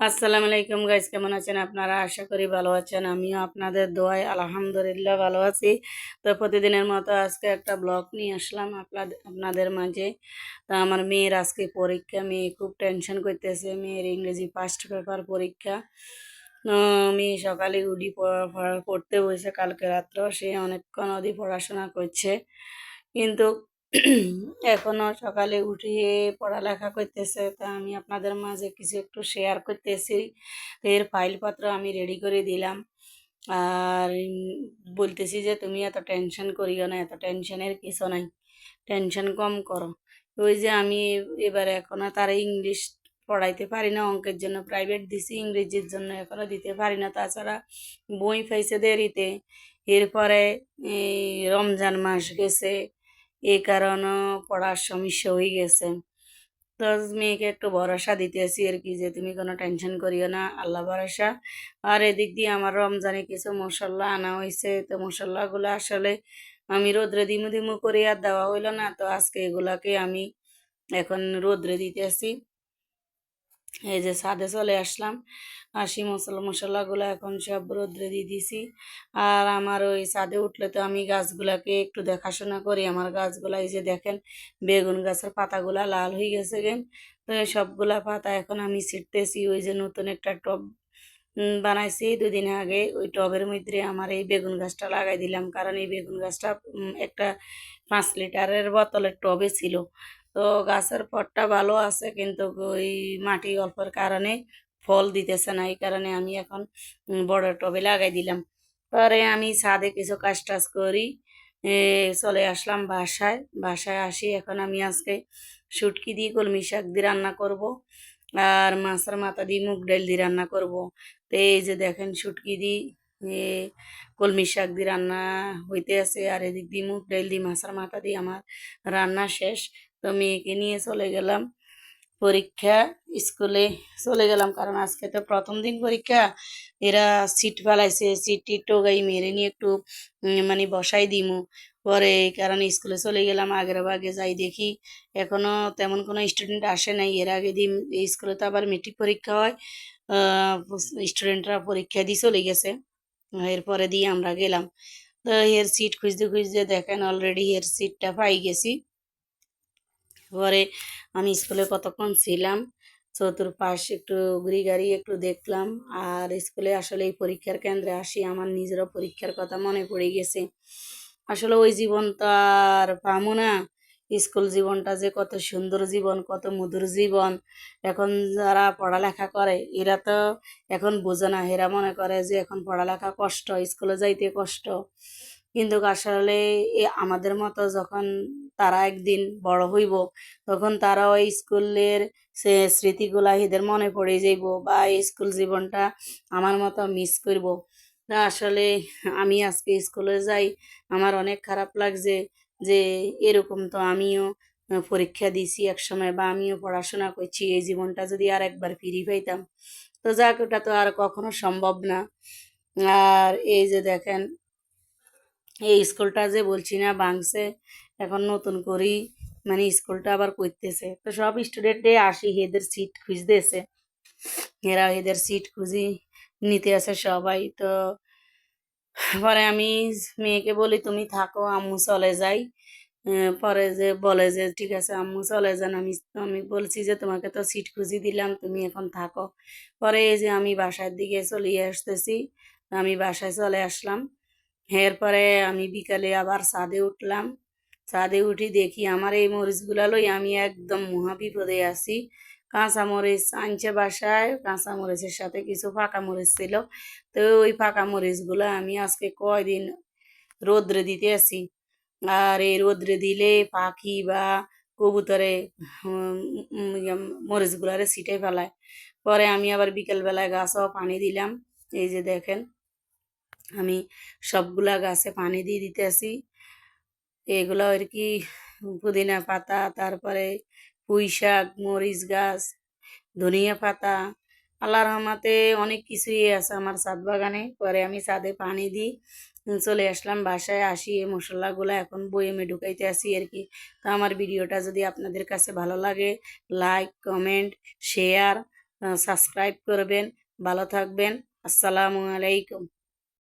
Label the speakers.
Speaker 1: আসসালামু আলাইকুম গাইজ কেমন আছেন? আপনারা আশা করি ভালো আছেন, আমিও আপনাদের দোয়ায় আলহামদুলিল্লাহ ভালো আছি। তো প্রতিদিনের মতো আজকে একটা ব্লগ নিয়ে আসলাম আপনাদের আপনাদের মাঝে। তো আমার মেয়ের আজকে পরীক্ষা, মেয়ে খুব টেনশন করতেছে, মেয়ের ইংরেজি ফার্স্ট পেপার পরীক্ষা। মেয়ে সকালে উডি পড়া- পড়া- পড়তে বসে, কালকে রাত্র সে অনেকক্ষণ অধি পড়াশোনা করছে। কিন্তু এখনও সকালে উঠিয়ে পড়ালেখা করতেছে, তা আমি আপনাদের মাঝে কিছু একটু শেয়ার করতেছি। এর ফাইলপত্র আমি রেডি করে দিলাম। আর বলতেছি যে, তুমি এত টেনশন করিও না, এত টেনশনের কিছু নাই। টেনশন কম করো। ওই যে আমি এবারে এখনও তারা ইংলিশ পড়াইতে পারি না, অঙ্কের জন্য প্রাইভেট দিছি, ইংরেজির জন্য এখনও দিতে পারি না। তাছাড়া বই পাইছে দেরিতে। এরপরে এই রমজান মাস গেছে এই কারণে পড়ার সমস্যা হয়ে গেছে। তো মেয়েকে একটু ভরসা দিতেছি আর কি যে তুমি কোনো টেনশন করিও না, আল্লাহ ভরসা। আর এদিক দিয়ে আমার রমজানে কিছু মশলা আনা হয়েছে, তো মশলাগুলো আসলে আমি রোদ্রে দিমু দিমু করে আর দেওয়া হইল না, তো আজকে এগুলাকে আমি এখন রোদ্রে দিতেছি এই যে ছাদে চলে আসলাম। আসি মশলা মশলাগুলো এখন সব রোদ্রে দিয়ে দিছি। আর আমার ওই ছাদে উঠলে তো আমি গাছগুলাকে একটু দেখাশোনা করি। আমার গাছগুলা এই যে দেখেন, বেগুন গাছের পাতাগুলা লাল হয়ে গেছে গেন। তো এই সবগুলা পাতা এখন আমি ছিটতেছি। ওই যে নতুন একটা টব বানাইছি। দুদিন আগে ওই টবের মধ্যে আমার এই বেগুন গাছটা লাগাই দিলাম। কারণ এই বেগুন গাছটা একটা পাঁচ লিটারের বোতলের টবে ছিল। তো গাছের পটটা ভালো আছে, কিন্তু ওই মাটি অল্পর কারণে ফল দিতেছে না, এই কারণে আমি এখন বড় টবে লাগাই দিলাম। পরে আমি ছাদে কিছু কাজ টাজ করি চলে আসলাম বাসায়। বাসায় আসি, এখন আমি আজকে শুটকি দিয়ে কলমি শাক দিয়ে রান্না করব আর মাছের মাথা দিয়ে মুগ ডাল দিয়ে রান্না করব। তো এই যে দেখেন শুটকি দিয়ে কলমি শাক দিয়ে রান্না হইতে আছে আর এদিক দিয়ে মুগ ডাল দিয়ে মাছের মাথা দিয়ে আমার রান্না শেষ। তো মেয়েকে নিয়ে চলে গেলাম পরীক্ষা স্কুলে চলে গেলাম। কারণ আজকে তো প্রথম দিন পরীক্ষা। এরা সিট ফেলাইছে, সিট টিট টোগাই মেরে নিয়ে একটু মানে বসাই দিমু। পরে এই কারণে স্কুলে চলে গেলাম, আগের আগে যাই দেখি। এখনও তেমন কোনো স্টুডেন্ট আসে নাই। এর আগে দিন স্কুলে তো আবার মেট্রিক পরীক্ষা হয়। স্টুডেন্টরা পরীক্ষা দিয়ে চলে গেছে। এরপরে দিয়ে আমরা গেলাম। তো এর সিট খুঁজতে খুঁজতে দেখেন অলরেডি এর সিটটা পাই গেছি। পরে আমি স্কুলে কতক্ষণ ছিলাম? চতুর্পাশ একটু ঘুরি গাড়ি একটু দেখলাম। আর স্কুলে আসলে এই পরীক্ষার কেন্দ্রে আসি, আমার নিজেরও পরীক্ষার কথা মনে পড়ে গেছে। আসলে ওই জীবন তো আর পামু না। স্কুল জীবনটা যে কত সুন্দর জীবন, কত মধুর জীবন। এখন যারা পড়ালেখা করে, এরা তো এখন বোঝে না। এরা মনে করে যে এখন পড়ালেখা কষ্ট স্কুলে যাইতে কষ্ট। কিন্তু আসলে আমাদের মতো যখন তারা একদিন বড় হইব, তখন তারা ওই স্কুলের সে স্মৃতিগুলা এদের মনে পড়ে যাইব বা স্কুল জীবনটা আমার মতো মিস করব। আসলে আমি আজকে স্কুলে যাই, আমার অনেক খারাপ লাগছে যে এরকম তো আমিও পরীক্ষা দিছি এক সময় বা আমিও পড়াশোনা করছি, এই জীবনটা যদি আর একবার ফিরে পাইতাম। তো যাক, ওটা তো আর কখনো সম্ভব না। আর এই যে দেখেন এই স্কুলটা যে বলছি না, ভাঙছে, এখন নতুন করেই মানে স্কুলটা আবার করতেছে। তো সব স্টুডেন্টে আসি, এদের সিট খুঁজতেছে। এরা এদের সিট খুঁজি, নিতে আছে সবাই। তো পরে আমি মেয়েকে বলি, তুমি থাকো, আম্মু চলে যাই। পরে যে বলে যে, ঠিক আছে, আম্মু চলে যান। আমি আমি বলছি যে, তোমাকে তো সিট খুঁজি দিলাম, তুমি এখন থাকো। পরে এই যে আমি বাসার দিকে চলে আসতেছি, আমি বাসায় চলে আসলাম। এরপরে আমি বিকালে আবার ছাদে উঠলাম। ছাদে উঠি দেখি আমার এই মরিচগুলা লই আমি একদম মহাবিপদে আছি। কাঁচা মরিচ আনছে বাসায়, কাঁচা মরিচের সাথে কিছু ফাঁকা মরিচ ছিল। তো ওই ফাঁকা মরিচগুলো আমি আজকে কয়দিন রোদ্রে দিতে আছি। আর এই রোদ্রে দিলে পাখি বা কবুতরে মরিচগুলারে ছিটে ফেলায়। পরে আমি আবার বিকেলবেলায় গাছও পানি দিলাম। এই যে দেখেন আমি সবগুলা গাছে পানি দিয়ে দিতে আসি এগুলো আর কি পুদিনা পাতা, তারপরে পুঁই শাক, মরিচ গাছ, ধনিয়া পাতা, আল্লাহর রহমতে অনেক কিছুই আছে আমার ছাদ বাগানে। পরে আমি ছাদে পানি দিই চলে আসলাম, বাসায় আসি, এই মশলাগুলো এখন বয়েমে ঢুকাইতে আসি আর কি। তো আমার ভিডিওটা যদি আপনাদের কাছে ভালো লাগে, লাইক, কমেন্ট, শেয়ার সাবস্ক্রাইব করবেন। ভালো থাকবেন। আসসালামু আলাইকুম।